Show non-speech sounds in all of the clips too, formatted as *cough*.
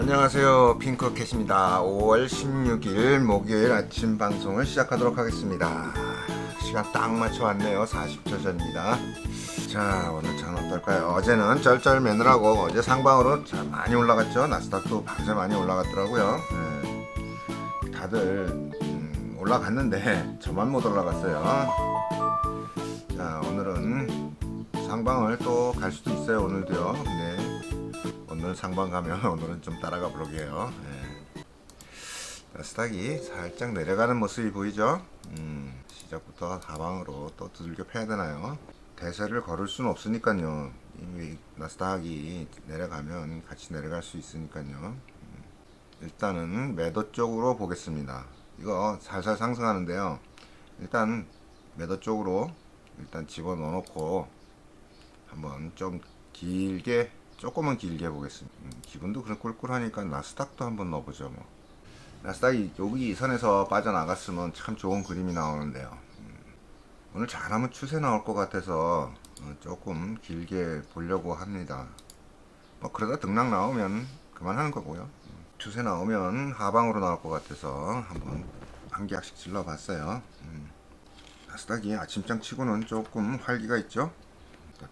안녕하세요. 핑크캣입니다. 5월 16일 목요일 아침 방송을 시작하도록 하겠습니다. 시간 딱 맞춰 왔네요. 40초 전입니다. 자 오늘 전 어떨까요? 어제는 쩔쩔 매느라고 어제 상방으로 참 많이 올라갔죠. 나스닥도 밤새 많이 올라갔더라고요. 네. 다들 음, 올라갔는데 저만 못 올라갔어요. 자 오늘은 상방을 또 갈 수도 있어요 오늘도요. 네. 오늘 상방 가면 *laughs* 오늘은 좀 따라가 보려고요. 예. 나스닥이 살짝 내려가는 모습이 보이죠? 음, 시작부터 하방으로 또 두들겨 패야 되나요? 대세를 걸을 수는 없으니까요. 이 나스닥이 내려가면 같이 내려갈 수 있으니까요. 음, 일단은 매도 쪽으로 보겠습니다. 이거 살살 상승하는데요. 일단 매도 쪽으로 일단 집어넣어 놓고 한번 좀 길게 조금은 길게 보겠습니다. 음, 기분도 그런 꿀꿀하니까 나스닥도 한번 넣어보죠. 뭐. 나스닥이 여기 이 선에서 빠져나갔으면 참 좋은 그림이 나오는데요. 음, 오늘 잘하면 추세 나올 것 같아서 어, 조금 길게 보려고 합니다. 뭐 그러다 등락 나오면 그만하는 거고요. 음, 추세 나오면 하방으로 나올 것 같아서 한번 한 개씩 질러봤어요. 음, 나스닥이 아침장 치고는 조금 활기가 있죠.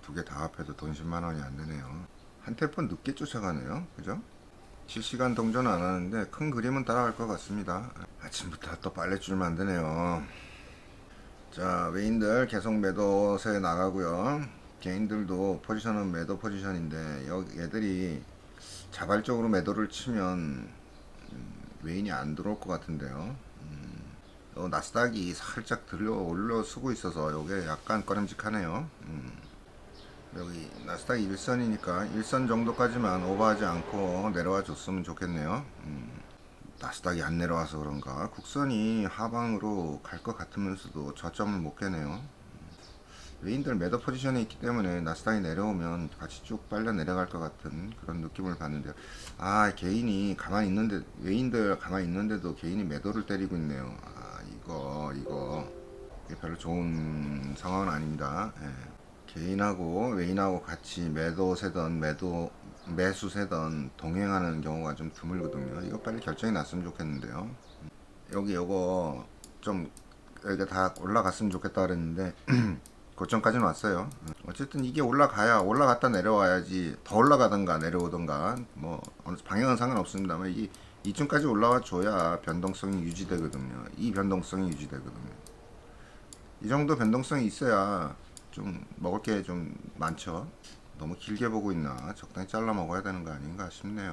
두 개 다 합해도 돈 10만 원이 안 되네요. 한 템포 늦게 쫓아가네요. 그죠? 실시간 동전은 안 하는데 큰 그림은 따라갈 것 같습니다. 아침부터 또 빨래줄 만드네요. 자, 외인들 계속 매도세 나가고요. 개인들도 포지션은 매도 포지션인데 여기 얘들이 자발적으로 매도를 치면 음, 외인이 안 들어올 것 같은데요. 음, 어, 나스닥이 살짝 들려 올려 쓰고 있어서 이게 약간 꺼림직하네요. 음. 여기 나스닥 일선이니까 일선 정도까지만 오버하지 않고 내려와 줬으면 좋겠네요. 음, 나스닥이 안 내려와서 그런가 국선이 하방으로 갈 것 같으면서도 저점을 못 깨네요. 음, 외인들 매도 포지션에 있기 때문에 나스닥이 내려오면 같이 쭉 빨려 내려갈 것 같은 그런 느낌을 받는데요. 아 개인이 가만히 있는데 외인들 가만히 있는데도 개인이 매도를 때리고 있네요. 아 이거 이거 별로 좋은 상황은 아닙니다. 예. 개인하고 외인하고 같이 매도 세던 매도 매수 세던 동행하는 경우가 좀 드물거든요. 이거 빨리 결정이 났으면 좋겠는데요. 여기 요거 좀 여기가 다 올라갔으면 좋겠다 그랬는데 *clears throat* 고점까지는 왔어요. 어쨌든 이게 올라가야 올라갔다 내려와야지 더 올라가던가 내려오던가 뭐 어느 방향은 상관없습니다만 이게 이쯤까지 올라와 줘야 변동성이 유지되거든요. 이 변동성이 유지되거든요. 이 정도 변동성이 있어야 좀 먹을 게 좀 많죠. 너무 길게 보고 있나 적당히 잘라 먹어야 되는 거 아닌가 싶네요.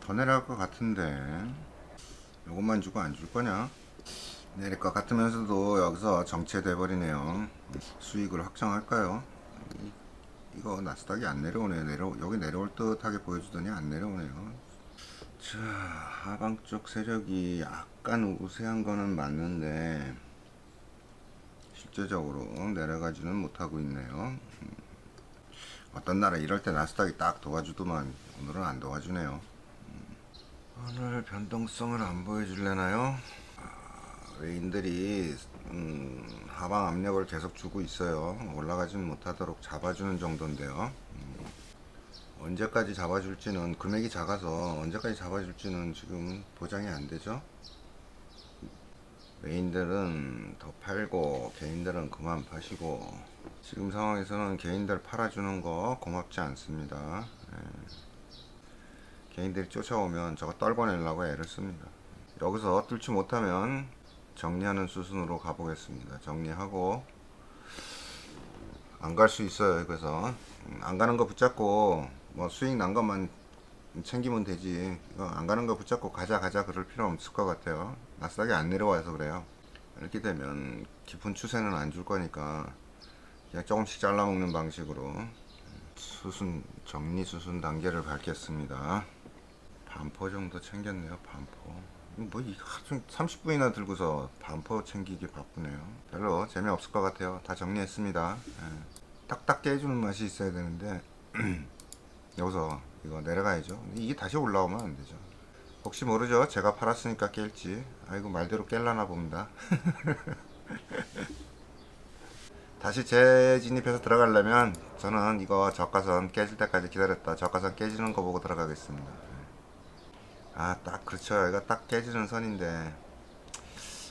더 내려갈 것 같은데 이것만 주고 안 줄 거냐? 내릴 것 같으면서도 여기서 정체돼 버리네요. 수익을 확정할까요? 이, 이거 나스닥이 안 내려오네요. 내려 여기 내려올 듯하게 보여주더니 안 내려오네요. 자 하방 쪽 세력이 약간 우세한 거는 맞는데 실제적으로 내려가지는 못하고 있네요. 음. 어떤 나라 이럴 때 나스닥이 딱 도와주더만 오늘은 안 도와주네요. 음. 오늘 변동성을 안 보여줄래나요? 아, 외인들이 음, 하방 압력을 계속 주고 있어요. 올라가지는 못하도록 잡아주는 정도인데요. 음, 언제까지 잡아줄지는 금액이 작아서 언제까지 잡아줄지는 지금 보장이 안 되죠. 메인들은 더 팔고 개인들은 그만 파시고 지금 상황에서는 개인들 팔아주는 거 고맙지 않습니다. 예. 개인들이 쫓아오면 저거 떨궈내려고 애를 씁니다. 여기서 뚫지 못하면 정리하는 수순으로 가보겠습니다. 정리하고 안 갈 수 있어요. 그래서 음, 안 가는 거 붙잡고 뭐 수익 난 것만 챙기면 되지. 안 가는 거 붙잡고 가자 가자 그럴 필요 없을 것 같아요. 나스닥이 안 내려와서 그래요. 이렇게 되면 깊은 추세는 안 줄 거니까 그냥 조금씩 잘라먹는 방식으로 수순 정리 수순 단계를 밟겠습니다. 반포 정도 챙겼네요. 반포. 뭐이 하루 30분이나 들고서 반포 챙기기 바쁘네요. 별로 재미없을 것 같아요. 다 정리했습니다. 예. 딱딱 깨주는 맛이 있어야 되는데 *clears throat* 여기서 이거 내려가야죠. 이게 다시 올라오면 안 되죠. 혹시 모르죠? 제가 팔았으니까 깰지. 아이고 말대로 깰라나 봅니다. *laughs* 다시 재진입해서 들어가려면 저는 이거 저가선 깨질 때까지 기다렸다 저가선 깨지는 거 보고 들어가겠습니다. 아 딱 그렇죠 여기가 딱 깨지는 선인데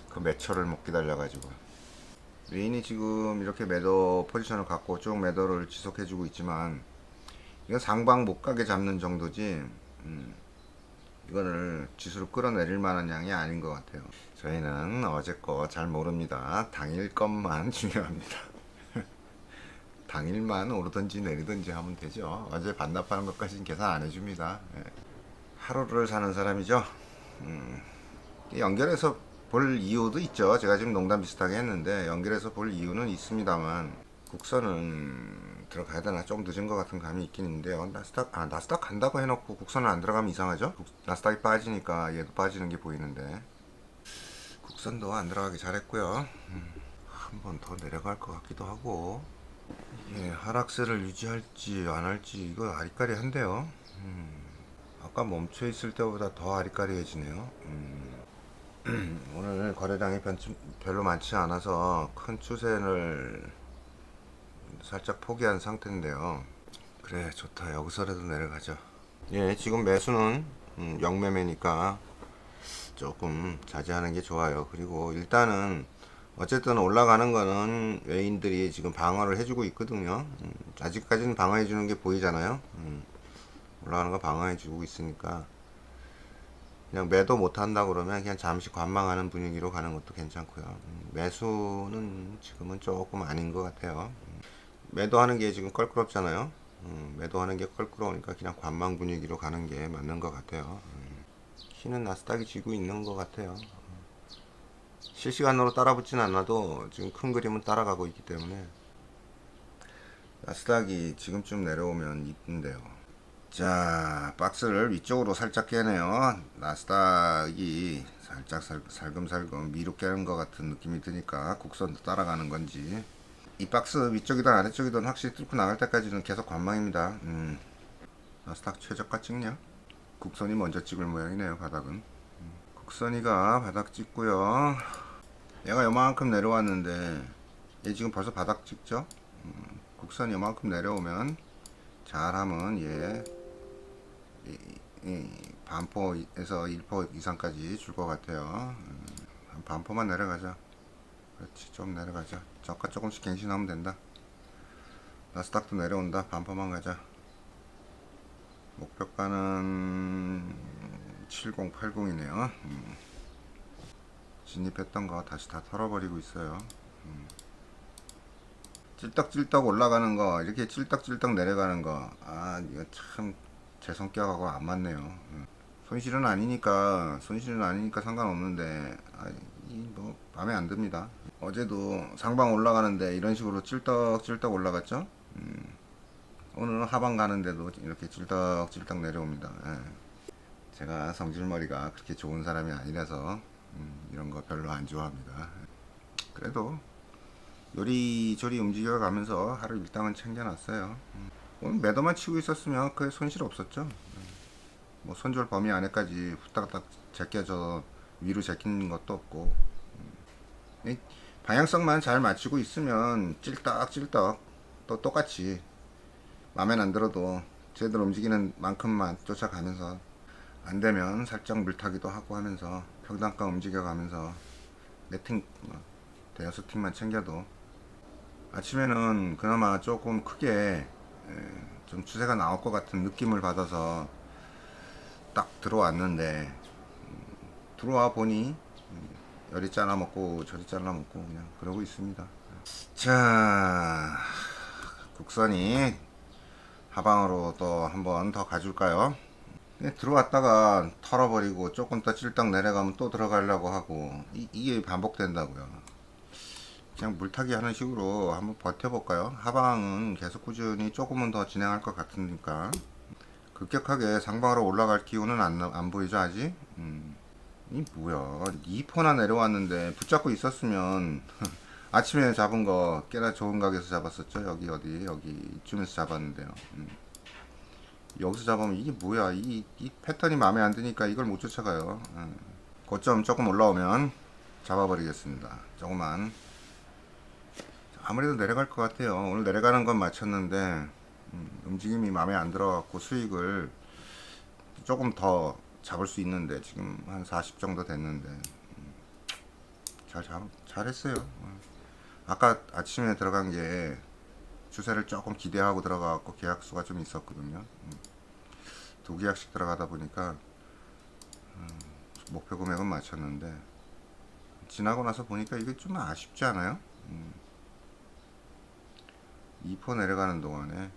그 몇 초를 못 기다려가지고 웨인이 지금 이렇게 매도 포지션을 갖고 쭉 매도를 지속해주고 있지만 이건 상방 못 가게 잡는 정도지 음, 이거를 지수로 끌어내릴 만한 양이 아닌 것 같아요. 저희는 어제 거 잘 모릅니다. 당일 것만 *laughs* 중요합니다. *laughs* 당일만 오르든지 내리든지 하면 되죠. 어제 반납하는 것까지는 계산 안 해줍니다. 예. 하루를 사는 사람이죠. 음, 연결해서 볼 이유도 있죠. 제가 지금 농담 비슷하게 했는데 연결해서 볼 이유는 있습니다만 국선은 들어가야 되나 좀 늦은 것 같은 감이 있긴 있는데요. 나스닥 아 나스닥 간다고 해놓고 국선은 안 들어가면 이상하죠? 국- 나스닥이 빠지니까 얘도 빠지는 게 보이는데 국선도 안 들어가기 잘했고요. 한번 더 내려갈 것 같기도 하고 이게 하락세를 유지할지 안 할지 이거 아리까리한데요. 음, 아까 멈춰 있을 때보다 더 아리까리해지네요. 음. *clears throat* 오늘 거래량이 변- 별로 많지 않아서 큰 추세를 살짝 포기한 상태인데요. 그래 좋다 여기서라도 내려가죠. 예 지금 매수는 음, 영매매니까 조금 자제하는 게 좋아요. 그리고 일단은 어쨌든 올라가는 거는 외인들이 지금 방어를 해주고 있거든요. 음, 아직까지는 방어해주는 게 보이잖아요. 음, 올라가는 거 방어해주고 있으니까 그냥 매도 못 한다 그러면 그냥 잠시 관망하는 분위기로 가는 것도 괜찮고요. 음, 매수는 지금은 조금 아닌 것 같아요. 음, 매도하는 게 지금 껄끄럽잖아요. 음, 매도하는 게 껄끄러우니까 그냥 관망 분위기로 가는 게 맞는 것 같아요. 음, 키는 나스닥이 지고 있는 것 같아요. 음, 실시간으로 따라붙진 않아도 지금 큰 그림은 따라가고 있기 때문에 나스닥이 지금쯤 내려오면 이쁜데요. 자, 박스를 위쪽으로 살짝 깨네요. 나스닥이 살짝 살, 살금살금 미로 깨는 것 같은 느낌이 드니까 국선도 따라가는 건지. 이 박스 위쪽이든 아래쪽이든 확실히 뚫고 나갈 때까지는 계속 관망입니다. 음, 나스닥 최저가 찍냐? 국선이 먼저 찍을 모양이네요, 바닥은. 음, 국선이가 바닥 찍고요. 얘가 요만큼 내려왔는데, 얘 지금 벌써 바닥 찍죠? 음, 국선이 요만큼 내려오면, 잘하면 얘 이, 이 반포에서 1포 이상까지 줄 것 같아요. 음, 한 반포만 내려가자. 그렇지, 좀 내려가자. 저가 조금씩 갱신하면 된다. 나스닥도 내려온다. 반포만 가자. 목표가는 7080이네요. 음. 진입했던 거 다시 다 털어버리고 있어요. 음. 찔떡찔떡 올라가는 거 이렇게 찔떡찔떡 내려가는 거아 이거 참 제 성격하고 안 맞네요 음. 손실은 아니니까 손실은 아니니까 상관없는데 아, 이 뭐 마음에 안 듭니다 어제도 상방 올라가는데 이런 식으로 찔떡찔떡 올라갔죠 음. 오늘은 하방 가는데도 이렇게 찔떡찔떡 내려옵니다 예. 제가 성질머리가 그렇게 좋은 사람이 아니라서 음, 이런 거 별로 안 좋아합니다 그래도 요리조리 움직여 가면서 하루 일당은 챙겨놨어요. 음. 오늘 매도만 치고 있었으면 그게 손실 없었죠. 음. 뭐 손절 범위 안에까지 후딱딱 제껴져 위로 제끼는 것도 없고 방향성만 잘 맞추고 있으면 찔떡찔떡. 또 똑같이 마음에 안 들어도 제대로 움직이는 만큼만 쫓아가면서 안 되면 살짝 물타기도 하고 하면서 평단가 움직여가면서 네팅 뭐 대여섯 팀만 챙겨도 아침에는 그나마 조금 크게 에, 좀 추세가 나올 것 같은 느낌을 받아서 딱 들어왔는데 음, 들어와 보니 음, 열이 잘라 먹고 저리 잘라 먹고 그냥 그러고 있습니다. 자 국선이 하방으로 또 한번 더 가줄까요? 네, 들어왔다가 털어버리고 조금 더 찔떡 내려가면 또 들어가려고 하고 이, 이게 반복된다고요. 그냥 물타기 하는 식으로 한번 버텨볼까요? 하방은 계속 꾸준히 조금은 더 진행할 것 같으니까 급격하게 상방으로 올라갈 기운은 안, 나- 안 보이죠 아직? 음. 이 뭐야. 2포나 내려왔는데 붙잡고 있었으면 *laughs* 아침에 잡은 거 꽤나 좋은 가게에서 잡았었죠? 여기 어디 여기 이쯤에서 잡았는데요. 음. 여기서 잡으면 이게 뭐야. 이, 이 패턴이 마음에 안 드니까 이걸 못 쫓아가요. 음. 고점 조금 올라오면 잡아버리겠습니다. 조금만. 아무래도 내려갈 것 같아요. 오늘 내려가는 건 맞췄는데 음, 움직임이 마음에 안 들어갖고 수익을 조금 더 잡을 수 있는데 지금 한 40 정도 됐는데 음, 잘 잡, 잘했어요. 어. 아까 아침에 들어간 게 주세를 조금 기대하고 들어가갖고 계약수가 좀 있었거든요. 음. 두 계약씩 들어가다 보니까 음, 목표 금액은 맞췄는데 지나고 나서 보니까 이게 좀 아쉽지 않아요? 음. 2포 내려가는 동안에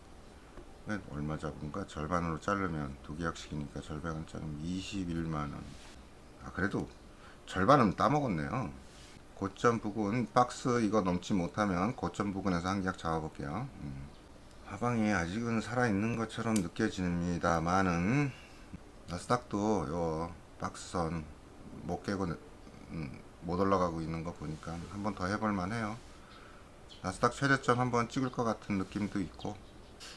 왜 얼마 잡은가 절반으로 자르면 두 계약씩이니까 절반은 자르면 21만 원. 아 그래도 절반은 따먹었네요. 고점 부근 박스 이거 넘지 못하면 고점 부근에서 한 계약 잡아볼게요. 음. 하방이 아직은 살아있는 것처럼 느껴집니다만은 나스닥도 요 박스선 못 깨고 음, 못 올라가고 있는 거 보니까 한번 더 해볼 만 해요. 나스닥 최저점 한번 찍을 것 같은 느낌도 있고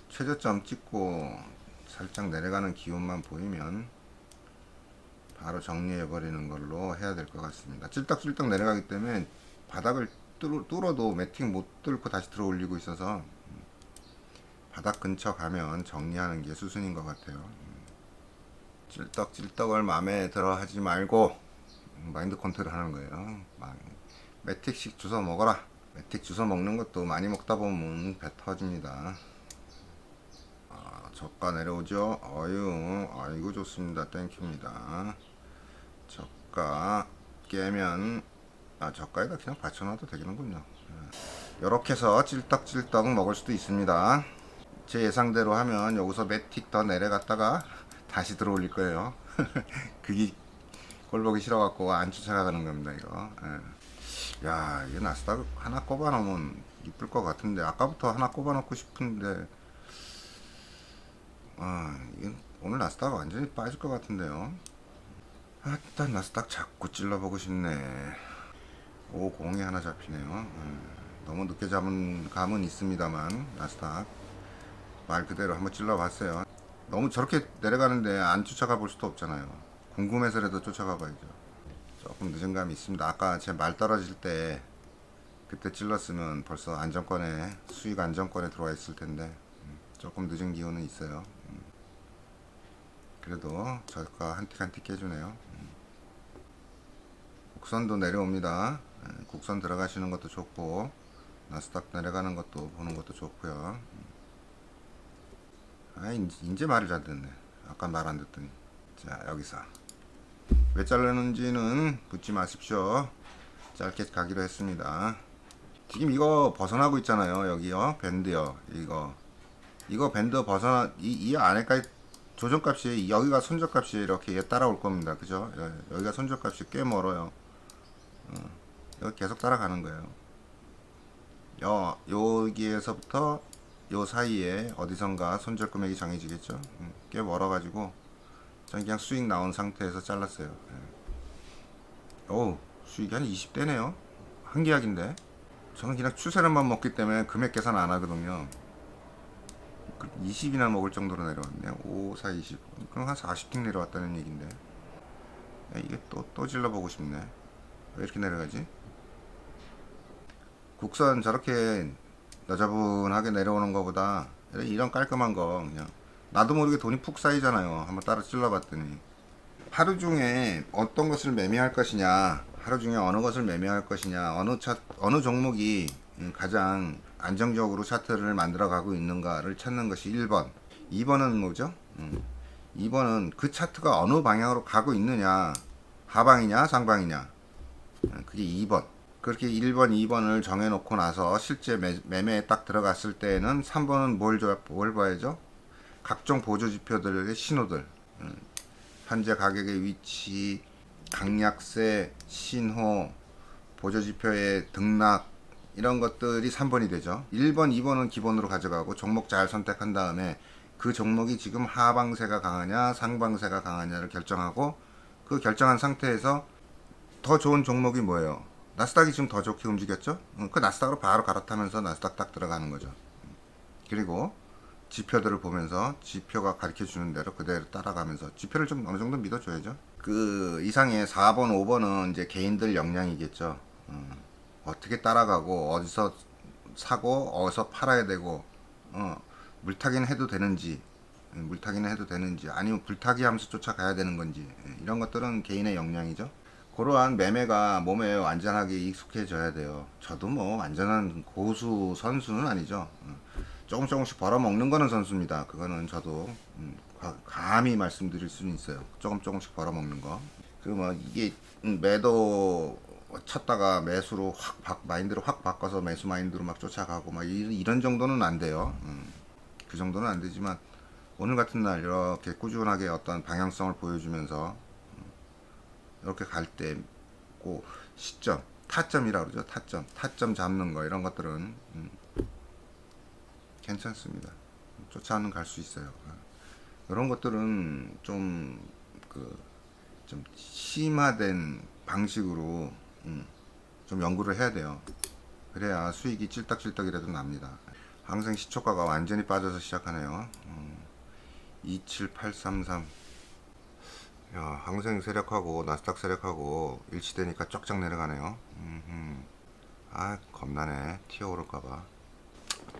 최저점 찍고 살짝 내려가는 기운만 보이면 바로 정리해 버리는 걸로 해야 될 것 같습니다. 찔떡찔떡 내려가기 때문에 바닥을 뚫, 뚫어 도 매팅 못 뚫고 다시 들어 올리고 있어서 음, 바닥 근처 가면 정리하는 게 수순인 것 같아요. 음, 찔떡찔떡을 마음에 들어 하지 말고 음, 마인드 컨트롤 하는 거예요. 막 매틱씩 주워 먹어라. 매틱 주워 먹는 것도 많이 먹다 보면 배 터집니다. 아, 저가 내려오죠. 어유, 아이고 좋습니다. 땡큐입니다. 저가 깨면 아 저가에다 그냥 받쳐놔도 되겠는군요. 이렇게 해서 찔떡찔떡 먹을 수도 있습니다. 제 예상대로 하면 여기서 매틱 더 내려갔다가 *laughs* 다시 들어올릴 거예요. *laughs* 그게 꼴보기 싫어갖고 안 쫓아가는 겁니다 이거. 예. 야 이게 나스닥 하나 꼽아놓으면 이쁠 것 같은데 아까부터 하나 꼽아놓고 싶은데 아 오늘 나스닥 완전히 빠질 것 같은데요. 아따 나스닥 자꾸 찔러보고 싶네. 오 공이 하나 잡히네요. 음, 너무 늦게 잡은 감은 있습니다만 나스닥 말 그대로 한번 찔러봤어요. 너무 저렇게 내려가는데 안 쫓아가 볼 수도 없잖아요. 궁금해서라도 쫓아가 봐야죠. 조금 늦은 감이 있습니다. 아까 제 말 떨어질 때 그때 찔렀으면 벌써 안정권에 수익 안정권에 들어와 있을 텐데 음, 조금 늦은 기운은 있어요. 음. 그래도 저가 한 틱 한 틱 깨주네요. 음. 국선도 내려옵니다. 예, 국선 들어가시는 것도 좋고 나스닥 내려가는 것도 보는 것도 좋고요. 아 이제 말을 잘 듣네. 아까 말 안 듣더니. 자 여기서 왜 자르는지는 묻지 마십시오. 짧게 가기로 했습니다. 지금 이거 벗어나고 있잖아요. 여기요 밴드요. 이거 이거 밴드 벗어나 이, 이 안에까지 조정값이 여기가 손절값이 이렇게 따라올 겁니다. 그죠? 여- 여기가 손절값이 꽤 멀어요. 어, 여기 계속 따라가는 거예요. 여 여기에서부터 요 사이에 어디선가 손절 금액이 정해지겠죠. 음, 꽤 멀어가지고 저는 그냥 수익 나온 상태에서 잘랐어요. 예. 오 수익이 한 20대네요. 한 계약인데 저는 그냥 추세를만 먹기 때문에 금액 계산 안 하거든요. 20이나 먹을 정도로 내려왔네요. 5, 4, 20. 그럼 한 40팅 내려왔다는 얘긴데. 야, 이게 또, 또 질러보고 싶네. 왜 이렇게 내려가지? 국선 저렇게 너저분하게 내려오는 것보다 이런 깔끔한 거 그냥 나도 모르게 돈이 푹 쌓이잖아요. 한번 따라 찔러봤더니 하루 중에 어떤 것을 매매할 것이냐, 하루 중에 어느 것을 매매할 것이냐, 어느 차, 어느 종목이 음, 가장 안정적으로 차트를 만들어 가고 있는가를 찾는 것이 1번. 2번은 뭐죠? 음, 2번은 그 차트가 어느 방향으로 가고 있느냐, 하방이냐, 상방이냐. 음, 그게 2번. 그렇게 1번, 2번을 정해놓고 나서 실제 매, 매매에 딱 들어갔을 때는 3번은 뭘, 줘- 뭘 봐야죠? 각종 보조 지표들의 신호들. 음, 현재 가격의 위치, 강약세, 신호, 보조 지표의 등락 이런 것들이 3번이 되죠. 1번, 2번은 기본으로 가져가고 종목 잘 선택한 다음에 그 종목이 지금 하방세가 강하냐, 상방세가 강하냐를 결정하고 그 결정한 상태에서 더 좋은 종목이 뭐예요? 나스닥이 지금 더 좋게 움직였죠? 음, 그 나스닥으로 바로 갈아타면서 나스닥 딱 들어가는 거죠. 그리고 지표들을 보면서 지표가 가르쳐 주는 대로 그대로 따라가면서 지표를 좀 어느 정도 믿어줘야죠. 그 이상의 4번, 5번은 이제 개인들 역량이겠죠. 음, 어떻게 따라가고 어디서 사고 어디서 팔아야 되고 어, 물타기는 해도 되는지 예, 물타기는 해도 되는지 아니면 불타기 하면서 쫓아가야 되는 건지 예, 이런 것들은 개인의 역량이죠. 그러한 매매가 몸에 완전하게 익숙해져야 돼요. 저도 뭐 완전한 고수 선수는 아니죠. 어, 조금 조금씩 벌어먹는 거는 선수입니다. 그거는 저도 음, 가- 감히 말씀드릴 수는 있어요. 조금 조금씩 벌어먹는 거. 그리고 뭐 이게 음, 매도 쳤다가 매수로 확 바, 마인드를 확 바꿔서 매수 마인드로 막 쫓아가고 막 이- 이런 정도는 안 돼요. 음, 그 정도는 안 되지만 오늘 같은 날 이렇게 꾸준하게 어떤 방향성을 보여주면서 음, 이렇게 갈때고 시점 타점이라 그러죠. 타점 타점 잡는 거 이런 것들은 음, 괜찮습니다. 쫓아는 갈 수 있어요. 이런 것들은 좀 그 좀 심화된 방식으로 음, 좀 연구를 해야 돼요 그래야 수익이 찔딱찔딱이라도 납니다 항생 시초가가 완전히 빠져서 시작하네요 음, 27833 야, 항생 세력하고 나스닥 세력하고 일치되니까 쫙쫙 내려가네요. 음흠. 아, 겁나네. 튀어 오를까봐.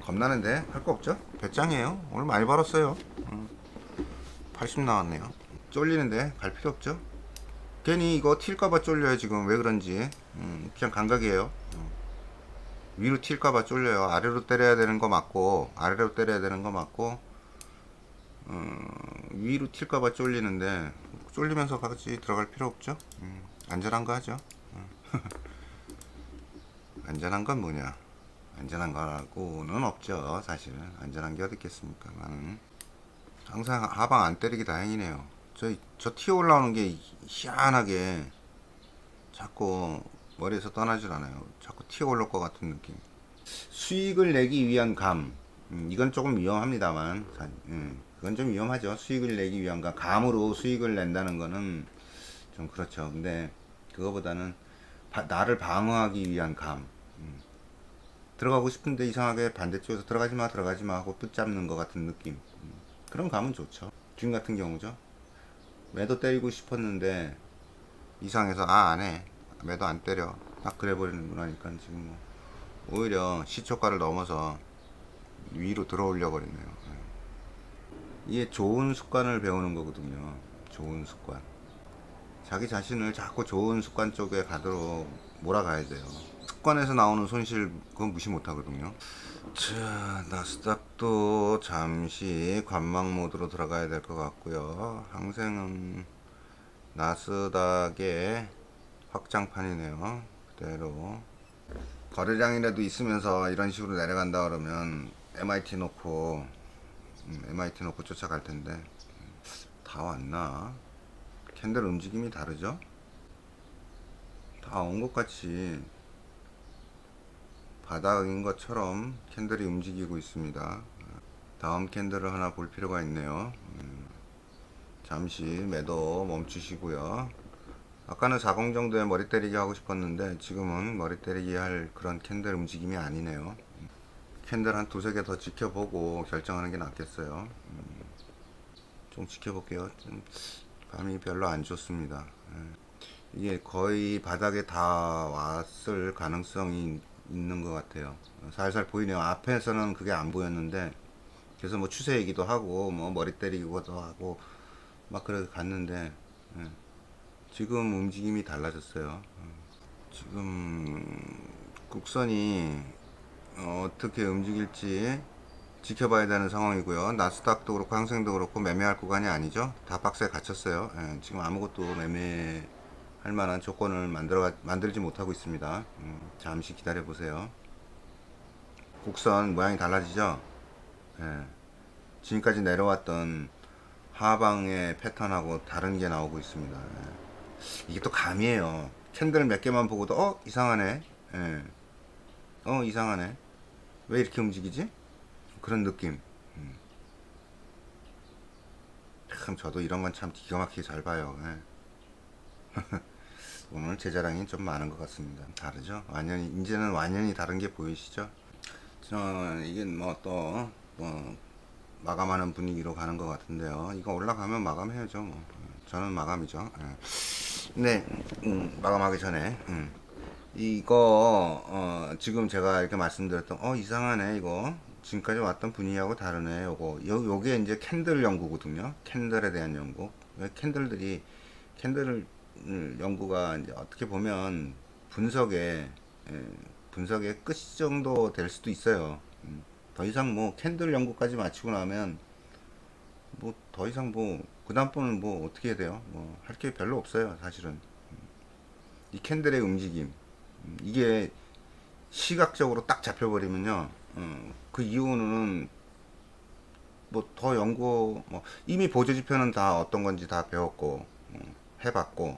겁나는데 할 거 없죠? 배짱이에요. 오늘 많이 벌었어요. 음. 80 나왔네요. 쫄리는데 갈 필요 없죠? 괜히 이거 튈까봐 쫄려요 지금 왜 그런지. 음, 그냥 감각이에요. 음. 위로 튈까봐 쫄려요. 아래로 때려야 되는 거 맞고 아래로 때려야 되는 거 맞고 음, 위로 튈까봐 쫄리는데 쫄리면서 같이 들어갈 필요 없죠. 음, 안전한 거 하죠. 음. *laughs* 안전한 건 뭐냐? 안전한 거라고는 없죠. 사실 안전한 게 어디 있겠습니까? 나는 항상 하방 안 때리기 다행이네요. 저, 저 튀어 올라오는 게 희한하게 자꾸 머리에서 떠나질 않아요. 자꾸 튀어 올라올 것 같은 느낌. 수익을 내기 위한 감. 음, 이건 조금 위험합니다만, 사- 음, 그건 좀 위험하죠. 수익을 내기 위한 감. 감으로 수익을 낸다는 거는 좀 그렇죠. 근데 그거보다는 바- 나를 방어하기 위한 감. 음. 들어가고 싶은데 이상하게 반대쪽에서 들어가지 마, 들어가지 마 하고 붙잡는 것 같은 느낌. 음, 그런 감은 좋죠. 지금 같은 경우죠. 매도 때리고 싶었는데 이상해서 아, 안 해. 매도 안 때려. 딱 그래 버리는구나니까 지금 뭐 오히려 시초가를 넘어서 위로 들어올려 버렸네요. 예. 이게 좋은 습관을 배우는 거거든요. 좋은 습관. 자기 자신을 자꾸 좋은 습관 쪽에 가도록 몰아가야 돼요. 습관에서 나오는 손실 그건 무시 못 하거든요. 자, 나스닥도 잠시 관망 모드로 들어가야 될 것 같고요. 항생은 나스닥의 확장판이네요. 그대로 거래량이라도 있으면서 이런 식으로 내려간다 그러면 MIT 놓고 음, MIT 놓고 쫓아갈 텐데 음, 다 왔나? 캔들 움직임이 다르죠? 다 온 것 같이 바닥인 것처럼 캔들이 움직이고 있습니다. 다음 캔들을 하나 볼 필요가 있네요. 음, 잠시 매도 멈추시고요. 아까는 40 정도의 머리 때리기 하고 싶었는데 지금은 머리 때리기 할 그런 캔들 움직임이 아니네요. 캔들 한 두세 개 더 지켜보고 결정하는 게 낫겠어요. 음, 좀 지켜볼게요. 좀 감이 별로 안 좋습니다. 예. 이게 거의 바닥에 다 왔을 가능성이 있는 것 같아요. 살살 보이네요. 앞에서는 그게 안 보였는데 그래서 뭐 추세 얘기도 하고 뭐 머리 때리기도 하고 막 그렇게 갔는데 예. 지금 움직임이 달라졌어요. 음. 지금 국선이 어, 어떻게 움직일지 지켜봐야 되는 상황이고요. 나스닥도 그렇고 항생도 그렇고 매매할 구간이 아니죠. 다 박스에 갇혔어요. 예, 지금 아무것도 매매 할 만한 조건을 만들어 만들지 못하고 있습니다. 음, 잠시 기다려 보세요. 곡선 모양이 달라지죠. 예, 지금까지 내려왔던 하방의 패턴하고 다른 게 나오고 있습니다. 예. 이게 또 감이에요. 캔들 몇 개만 보고도 어 이상하네. 예. 어 이상하네. 왜 이렇게 움직이지? 그런 느낌. 음. 참 저도 이런 건 참 기가 막히게 잘 봐요. 예. *laughs* 오늘 제 자랑이 좀 많은 것 같습니다. 다르죠? 완전히 이제는 완전히 다른 게 보이시죠? 저 이게 뭐또 뭐 마감하는 분위기로 가는 것 같은데요. 이거 올라가면 마감해야죠. 뭐. 저는 마감이죠. 예. 네, 음, 마감하기 전에 음. 이거 어, 지금 제가 이렇게 말씀드렸던 어 이상하네 이거 지금까지 왔던 분위기하고 다르네. 요거 요 요게 이제 캔들 연구거든요. 캔들에 대한 연구. 왜 캔들들이 캔들 음, 연구가 이제 어떻게 보면 분석의 예, 분석의 끝 정도 될 수도 있어요. 음, 더 이상 뭐 캔들 연구까지 마치고 나면 뭐 더 이상 뭐 그 다음번은 뭐 어떻게 해야 돼요? 뭐 할 게 별로 없어요, 사실은. 음, 이 캔들의 움직임 음, 이게 시각적으로 딱 잡혀버리면요. 어, 그 이후는 뭐 더 연구 뭐 이미 보조 지표는 다 어떤 건지 다 배웠고 음, 해봤고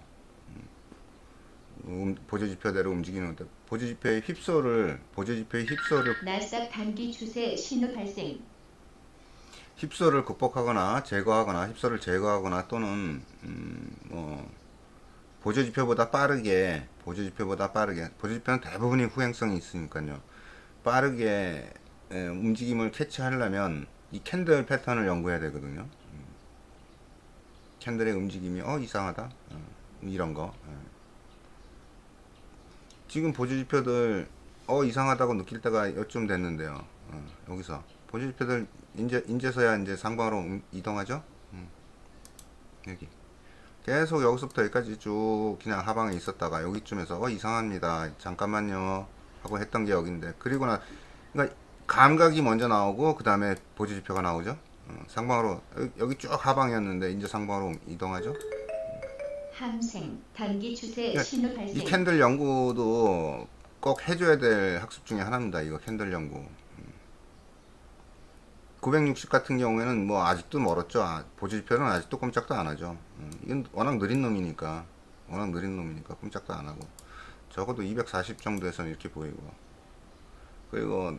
음, 보조 지표대로 움직이는데 보조 지표의 휩소를 보조 지표의 휩소를 날싹 단기 추세 신호 발생. 휩소를 극복하거나 제거하거나 휩소를 제거하거나 또는 음, 뭐 보조 지표보다 빠르게 보조 지표보다 빠르게 보조 지표는 대부분이 후행성이 있으니까요 빠르게 에, 움직임을 캐치하려면 이 캔들 패턴을 연구해야 되거든요 음. 캔들의 움직임이 어 이상하다. 어, 이런 거. 예. 지금 보조 지표들 어 이상하다고 느낄 때가 요쯤 됐는데요. 어, 여기서. 보조 지표들 인제 인제서야 이제 상방으로 음- 이동하죠? 음. 여기. 계속 여기서부터 여기까지 쭉 그냥 하방에 있었다가 여기쯤에서 어 이상합니다. 잠깐만요. 하고 했던 게 여긴데. 그리고 나 그러니까 감각이 먼저 나오고 그 다음에 보조 지표가 나오죠? 어, 상방으로 여기, 쭉 하방이었는데 이제 상방으로 이동하죠 함생 단기 추세 야, 신호 이 발생. 캔들 연구도 꼭 해줘야 될 학습 중에 하나입니다. 이거 캔들 연구. 960 같은 경우에는 뭐 아직도 멀었죠. 아, 보조지표는 아직도 꼼짝도 안 하죠. 음, 이건 워낙 느린 놈이니까, 워낙 느린 놈이니까 꼼짝도 안 하고. 적어도 240 정도에서는 이렇게 보이고. 그리고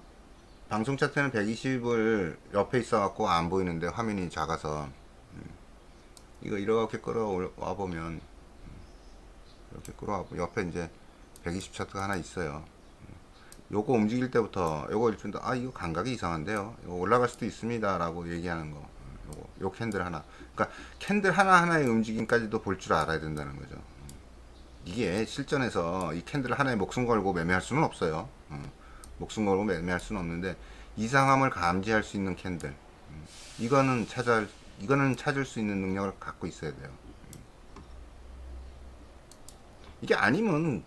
방송 차트는 120을 옆에 있어갖고 안 보이는데 화면이 작아서 음, 이거 이렇게 끌어와 보면 이렇게 끌어와 보 옆에 이제 120 차트가 하나 있어요. 요거 움직일 때부터 요거 일준다 아 이거 감각이 이상한데요. 이거 올라갈 수도 있습니다라고 얘기하는 거. 요거 요 캔들 하나. 그러니까 캔들 하나 하나의 움직임까지도 볼 줄 알아야 된다는 거죠. 이게 실전에서 이 캔들 하나에 목숨 걸고 매매할 수는 없어요. 음, 목숨 걸고 매매할 수는 없는데 이상함을 감지할 수 있는 캔들. 음, 이거는 찾아 이거는 찾을 수 있는 능력을 갖고 있어야 돼요. 이게 아니면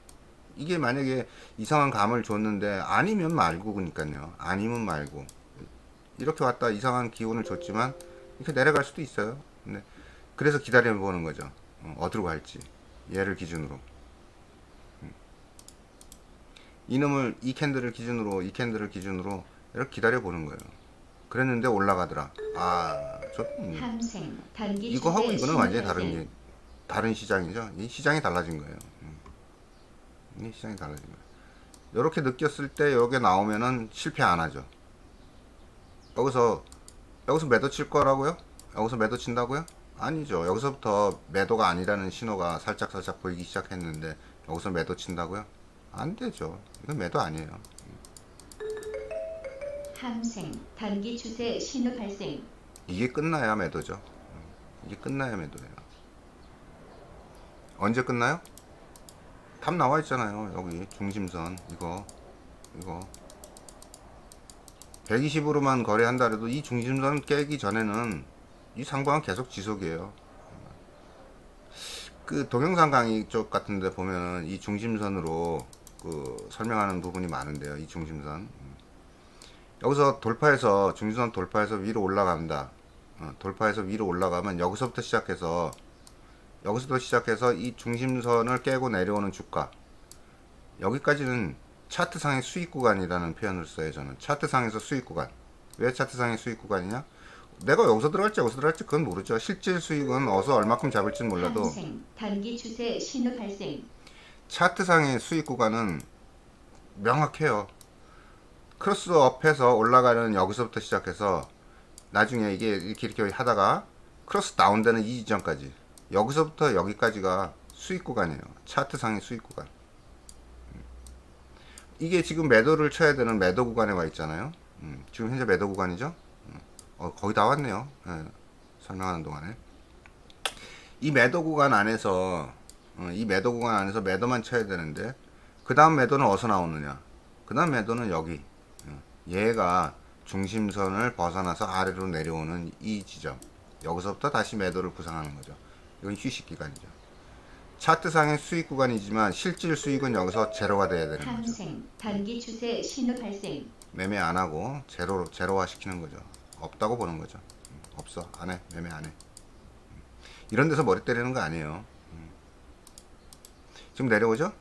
이게 만약에 이상한 감을 줬는데 아니면 말고 그러니까요. 아니면 말고 이렇게 왔다 이상한 기운을 줬지만 이렇게 내려갈 수도 있어요. 근데 그래서 기다려 보는 거죠. 어, 어디로 갈지 얘를 기준으로 음. 이놈을 이 캔들을 기준으로 이 캔들을 기준으로 이렇게 기다려 보는 거예요. 그랬는데 올라가더라. 아, 저 음. 이거 하고 이거는 완전히. 다른 게 다른 시장이죠. 이 시장이 달라진 거예요. 음. 이 시장이 달라진 거예요. 이렇게 느꼈을 때 여기 나오면은 실패 안 하죠. 여기서 여기서 매도 칠 거라고요? 여기서 매도 친다고요? 아니죠. 여기서부터 매도가 아니라는 신호가 살짝 살짝 보이기 시작했는데 여기서 매도 친다고요? 안 되죠. 이건 매도 아니에요. 함생 단기 추세 신호 발생. 이게 끝나야 매도죠. 음, 이게 끝나야 매도예요. 언제 끝나요? 답 나와 있잖아요. 여기 중심선 이거 이거 120으로만 거래한다 해도 이 중심선 깨기 전에는 이 상방은 계속 지속이에요. 그 동영상 강의 쪽 같은데 보면은 이 중심선으로 그 설명하는 부분이 많은데요. 이 중심선. 음. 여기서 돌파해서 중심선 돌파해서 위로 올라간다. 어, 돌파해서 위로 올라가면 여기서부터 시작해서 여기서부터 시작해서 이 중심선을 깨고 내려오는 주가 여기까지는 차트상의 수익 구간이라는 표현을 써요 저는 차트상에서 수익 구간 왜 차트상의 수익 구간이냐 내가 여기서 들어갈지 여기서 들어갈지 그건 모르죠 실질 수익은 어서 얼마큼 잡을지는 몰라도 단기 추세 신호 발생. 차트상의 수익 구간은 명확해요. 크로스업해서 올라가는 여기서부터 시작해서 나중에 이게 이렇게 이렇게 하다가 크로스 다운되는 이 지점까지 여기서부터 여기까지가 수익 구간이에요. 차트상의 수익 구간. 음. 이게 지금 매도를 쳐야 되는 매도 구간에 와 있잖아요. 음, 지금 현재 매도 구간이죠. 음, 어, 거의 다 왔네요. 예, 설명하는 동안에. 이 매도 구간 안에서 어, 이 매도 구간 안에서 매도만 쳐야 되는데 그 다음 매도는 어디서 나오느냐 그 다음 매도는 여기 어, 얘가 중심선을 벗어나서 아래로 내려오는 이 지점 여기서부터 다시 매도를 구상하는 거죠. 이건 휴식 기간이죠. 차트상의 수익 구간이지만 실질 수익은 여기서 제로가 돼야 되는 거죠. 탐생 단기 추세 신호 발생 매매 안 하고 제로 제로화 시키는 거죠. 없다고 보는 거죠. 음, 없어 안해 매매 안 해. 음, 이런 데서 머리 때리는 거 아니에요. 음. 지금 내려오죠?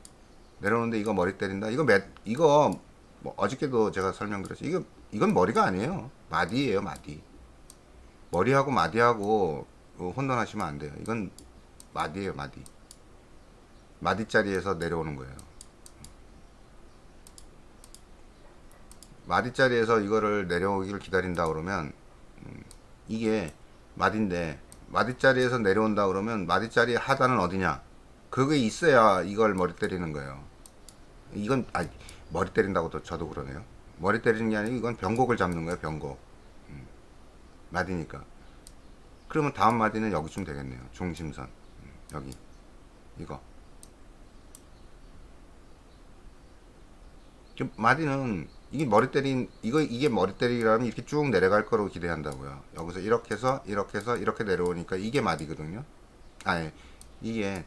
내려오는데 이거 머리 때린다. 이거 매 이거 뭐 어저께도 제가 설명드렸죠. 이거 이건 머리가 아니에요. 마디예요 마디. 머리하고 마디하고 어, 혼돈하시면 안 돼요. 이건 마디예요 마디. 마디 자리에서 내려오는 거예요. 마디자리에서 이거를 내려오기를 기다린다 그러면 음, 이게 마디인데 마디자리에서 내려온다 그러면 마디자리 하단은 어디냐? 그게 있어야 이걸 머리 때리는 거예요. 이건 아 머리 때린다고도 저도 그러네요. 머리 때리는 게 아니고 이건 변곡을 잡는 거예요. 변곡. 음, 마디니까. 그러면 다음 마디는 여기쯤 되겠네요. 중심선 음, 여기 이거. 좀 마디는 이게 머리 때린 이거 이게 머리 때리기라면 이렇게 쭉 내려갈 거라고 기대한다고요. 여기서 이렇게 해서 이렇게 해서 이렇게 내려오니까 이게 마디거든요. 아니 이게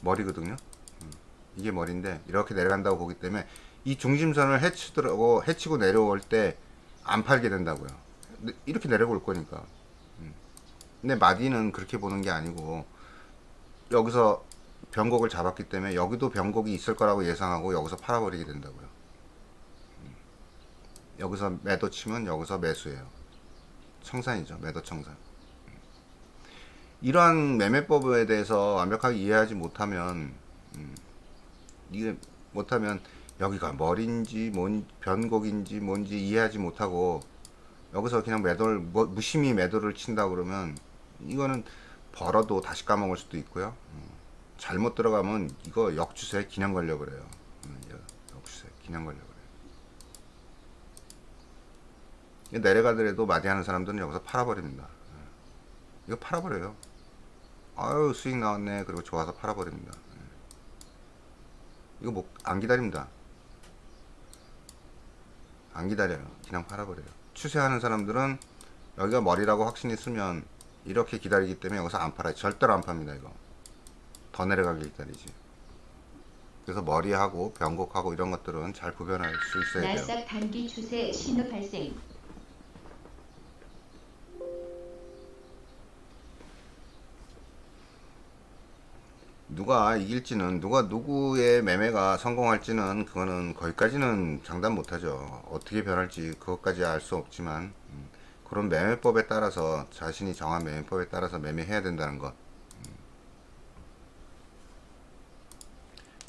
머리거든요. 음, 이게 머리인데 이렇게 내려간다고 보기 때문에 이 중심선을 해치더라고 해치고 내려올 때 안 팔게 된다고요. 이렇게 내려올 거니까. 음. 근데 마디는 그렇게 보는 게 아니고 여기서 변곡을 잡았기 때문에 여기도 변곡이 있을 거라고 예상하고 여기서 팔아버리게 된다고요. 여기서 매도 치면 여기서 매수예요. 청산이죠. 매도 청산. 이러한 매매법에 대해서 완벽하게 이해하지 못하면 음, 이게 못하면 여기가 머리인지 뭔 변곡인지 뭔지 이해하지 못하고 여기서 그냥 매도를 뭐- 무심히 매도를 친다 그러면 이거는 벌어도 다시 까먹을 수도 있고요. 음, 잘못 들어가면 이거 역주세 기냥 걸려 그래요. 음, 역주세 기냥 걸려 그래요. 내려가더라도 마디하는 사람들은 여기서 팔아버립니다. 예. 이거 팔아버려요. 아유 수익 나왔네. 그리고 좋아서 팔아버립니다. 예. 이거 뭐 안 기다립니다. 안 기다려요. 그냥 팔아버려요. 추세하는 사람들은 여기가 머리라고 확신이 쓰면 이렇게 기다리기 때문에 여기서 안 팔아요. 절대로 안 팝니다. 이거 더 내려가길 기다리지. 그래서 머리하고 변곡하고 이런 것들은 잘 구별할 수 있어야 돼요. 날싹 단기 추세 신호 발생 누가 이길지는 누가 누구의 매매가 성공할지는 그거는 거기까지는 장담 못하죠. 어떻게 변할지 그것까지 알 수 없지만 음, 그런 매매법에 따라서 자신이 정한 매매법에 따라서 매매해야 된다는 것. 음.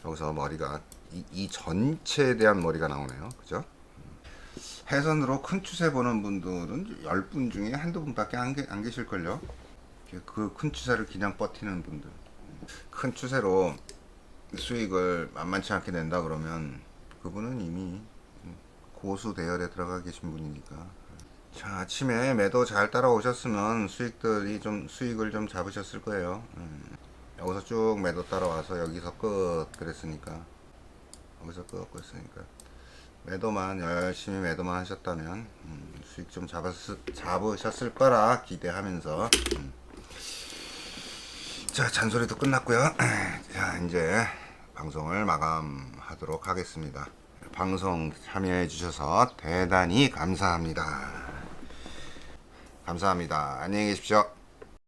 여기서 머리가 이, 이 전체에 대한 머리가 나오네요. 그죠? 음. 해선으로 큰 추세 보는 분들은 10분 중에 한두 분밖에 안, 계, 안 계실걸요. 그 큰 추세를 그냥 버티는 분들. 큰 추세로 수익을 만만치 않게 낸다 그러면 그분은 이미 고수 대열에 들어가 계신 분이니까. 자 아침에 매도 잘 따라오셨으면 수익들이 좀 수익을 좀 잡으셨을 거예요. 음, 여기서 쭉 매도 따라와서 여기서 끝 그랬으니까. 여기서 끝 그랬으니까. 매도만 열심히 매도만 하셨다면 음, 수익 좀 잡았, 잡으셨을 거라 기대하면서 음, 자, 잔소리도 끝났고요. *clears throat* 자, 이제 방송을 마감하도록 하겠습니다. 방송 참여해 주셔서 대단히 감사합니다. 감사합니다. 안녕히 계십시오.